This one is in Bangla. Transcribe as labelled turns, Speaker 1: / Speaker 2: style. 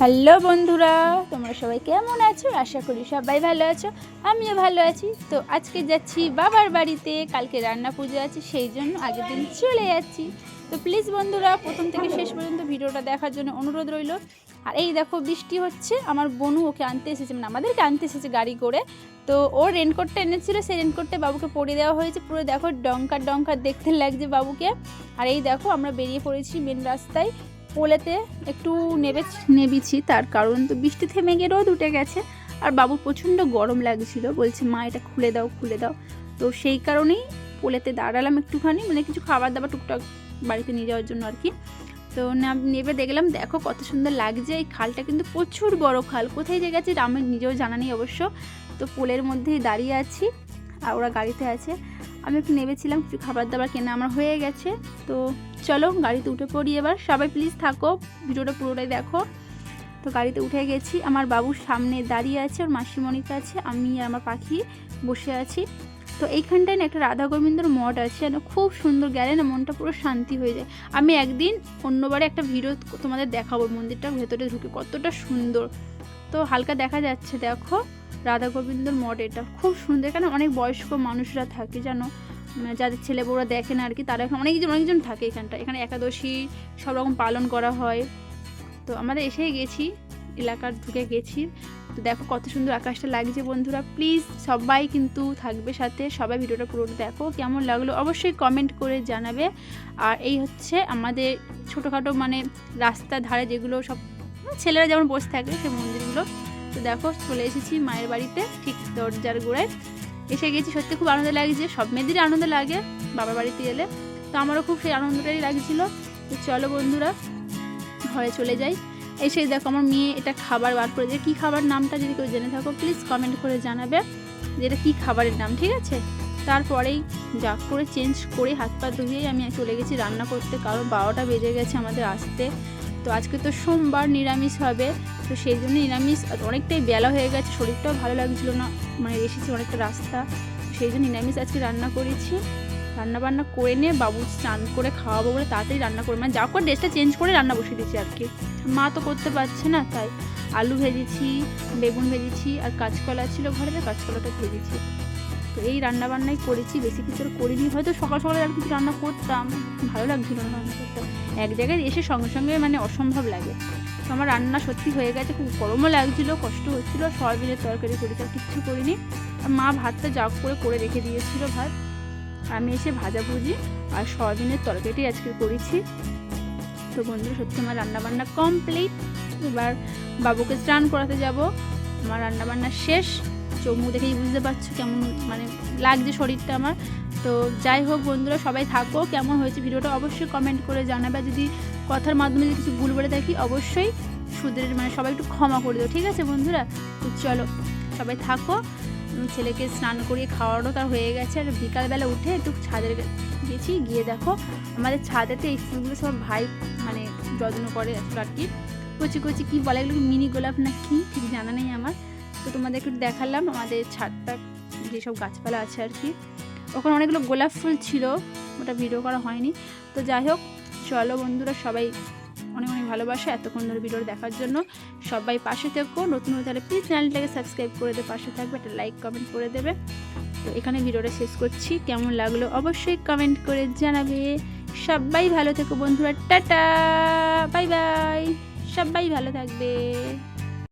Speaker 1: হ্যালো বন্ধুরা, তোমরা সবাই কেমন আছো? আশা করি সবাই ভালো আছো, আমিও ভালো আছি। তো আজকে যাচ্ছি বাবার বাড়িতে, কালকে রান্না পুজো আছে, সেই জন্য আগের দিন চলে যাচ্ছি। তো প্লিজ বন্ধুরা, প্রথম থেকে শেষ পর্যন্ত ভিডিওটা দেখার জন্য অনুরোধ রইল। আর এই দেখো, বৃষ্টি হচ্ছে, আমার বোনু ওকে আনতে এসেছে মানে আমাদেরকে আনতে এসেছে গাড়ি করে। তো ওর রেনকোটটা এনেছিল, সেই রেনকোটটা বাবুকে পরিয়ে দেওয়া হয়েছে। পুরো দেখো ডঙ্কার ডঙ্কার দেখতে লাগছে বাবুকে। আর এই দেখো, আমরা বেরিয়ে পড়েছি মেন রাস্তায়। পোলেতে একটু নেবে নেবিছি, তার কারণ তো বৃষ্টি থেমে গিয়ে রোদ উঠে গেছে। আর বাবুর প্রচণ্ড গরম লাগছিল, বলছে, মা, এটা খুলে দাও খুলে দাও। তো সেই কারণেই পোলেতে দাঁড়ালাম একটুখানি মানে কিছু খাবার দাবার টুকটাক বাড়িতে নিয়ে যাওয়ার জন্য আর কি। তো না- নেবে দেখলাম, দেখো কত সুন্দর লাগছে, এই খালটা কিন্তু প্রচুর বড় খাল, কোথায় যে গেছে আমার নিজেও জানা নেই অবশ্য। তো পোলের মধ্যেই দাঁড়িয়ে আছি, আর ওরা গাড়িতে আছে। আমি একটু নেবেছিলাম কিছু খাবার দাবার কেনা আমার হয়ে গেছে। তো চলো, গাড়িতে উঠে পড়ি এবার। সবাই প্লিজ থাকো, ভিডিওটা পুরোটাই দেখো। তো গাড়িতে উঠে গেছি। আমার বাবুর সামনে দাঁড়িয়ে আছে, ওর মাসিমণির কাছে আমি আর আমার পাখি বসে আছি। তো এইখানটায় না একটা রাধা গোবিন্দর মঠ আছে, যেন খুব সুন্দর গেলে না মনটা পুরো শান্তি হয়ে যায়। আমি একদিন অন্যবারে একটা ভিডিও তোমাদের দেখাবো মন্দিরটার ভেতরে ঢুকে, কতটা সুন্দর। তো হালকা দেখা যাচ্ছে, দেখো। রাধা গোবিন্দর মঠ এটা। খুব সুন্দর। এখানে অনেক বয়স্ক মানুষরা থাকে জানো মানে যাদের ছেলে বউরা দেখে না আর কি তারা এখানে অনেকজন অনেকজন থাকে এখানটা। এখানে একাদশী, সব রকম পালন করা হয়। তো আমরা এসেই গেছি, এলাকার ঢুকে গেছি। তো দেখো কত সুন্দর আকাশটা লাগছে বন্ধুরা। প্লিজ সবাই কিন্তু থাকবে সাথে, সবাই ভিডিওটা পুরো দেখো। কেমন লাগল অবশ্যই কমেন্ট করে জানাবে। আর এই হচ্ছে আমাদের ছোটোখাটো মানে রাস্তার ধারে যেগুলো সব ছেলেরা যেমন বসে থাকে সেই মন্দিরগুলো। তো দেখো, চলে এসেছি মায়ের বাড়িতে, ঠিক দরজার গোড়ায়। এসে গেছি, সত্যি খুব আনন্দ লাগছে, সব মেয়েদেরই আনন্দ লাগে বাবার বাড়িতে এলে তো আমারও খুব সেই আনন্দটাই লাগছিল। তো চলো বন্ধুরা, ঘরে চলে যাই। এসে দেখো, আমার মেয়ে এটা খাবার বার করে যে কী খাবার নামটা যদি কেউ জেনে থাকো প্লিজ কমেন্ট করে জানাবে যে এটা কী খাবারের নাম, ঠিক আছে? তারপরেই যা করে চেঞ্জ করে হাত পা ধুয়েই আমি চলে গেছি রান্না করতে। কারণ বারোটা বেজে গেছে আমাদের আসতে। তো আজকে তো সোমবার নিরামিষ হবে, তো সেই জন্য নিরামিষ অনেকটাই বেলা হয়ে গেছে, শরীরটাও ভালো লাগছিল না মানে এসেছি অনেকটা রাস্তা, সেই জন্য নিরামিষ আজকে রান্না করেছি। রান্না বান্না করে নিয়ে বাবু স্নান করে খাওয়াবো বলে তাড়াতাড়ি রান্না করে মানে যা করে ড্রেসটা চেঞ্জ করে রান্না বসিয়ে দিয়েছি আর কি। মা তো করতে পারছে না, তাই আলু ভেজেছি, বেগুন ভেজেছি আর কাঁচকলা ছিল ঘরে কাঁচকলাটা ভেজেছি। তো এই রান্না বান্নাই করেছি, বেশি কিছু করিনি। হয়তো সকাল সকালে আর কিছু রান্না করতাম, ভালো লাগছিল না রান্না করতে এক জায়গায় এসে সঙ্গে সঙ্গে মানে অসম্ভব লাগে। তো আমার রান্না সত্যি হয়ে গেছে, খুব গরমও লাগছিল, কষ্ট হচ্ছিল সয়াবিনের তরকারি করেছি আর কিচ্ছু করিনি। আর মা ভাতটা যা করে করে রেখে দিয়েছিল ভাত। আমি এসে ভাজাভুজি আর সয়াবিনের তরকারিটি আজকে করেছি। তো বন্ধুরা, সত্যি আমার রান্নাবান্না কমপ্লিট এবার বাবুকে স্নান করাতে যাব। আমার রান্নাবান্না শেষ। চোখ মুখ দেখেই বুঝতে পারছ কেমন মানে লাগছে শরীরটা আমার। তো যাই হোক বন্ধুরা, সবাই থাকো, কেমন হয়েছে ভিডিওটা অবশ্যই কমেন্ট করে জানাবে। যদি কথার মাধ্যমে যদি কিছু ভুল বলে থাকি, অবশ্যই সুদের মানে সবাই একটু ক্ষমা করে দেবো ঠিক আছে বন্ধুরা? তো চলো, সবাই থাকো। ছেলেকে স্নান করিয়ে খাওয়ানো তার হয়ে গেছে, আর বিকালবেলা উঠে একটু ছাদের গেছি, গিয়ে দেখো আমাদের ছাদেতে এই ফুলগুলো সব ভাই মানে যত্ন করে আর কি। কচি কচি কী বলে এগুলো মিনি গোলাপ না কি? ঠিক জানা নেই আমার। তো তোমাদের একটু দেখালাম আমাদের ছাদটা, যেসব গাছপালা আছে আর কি। ওখানে অনেকগুলো গোলাপ ফুল ছিল, ওটা ভিডিও করা হয়নি। তো যাই হোক, চলো বন্ধুরা সবাই অনেক অনেক ভালোবাসা এতক্ষণ ধরে ভিডিওটা দেখার জন্য। সবাই পাশে থেকো, নতুন হয়ে তাহলে প্লিজ চ্যানেলটাকে সাবস্ক্রাইব করে দেবে পাশে থাকবে একটা লাইক কমেন্ট করে দেবে। তো এখানে ভিডিওটা শেষ করছি। কেমন লাগল অবশ্যই কমেন্ট করে জানাবে। সবাই ভালো থেকো বন্ধুরা, টাটা বাই বাই সবাই ভালো থাকবে।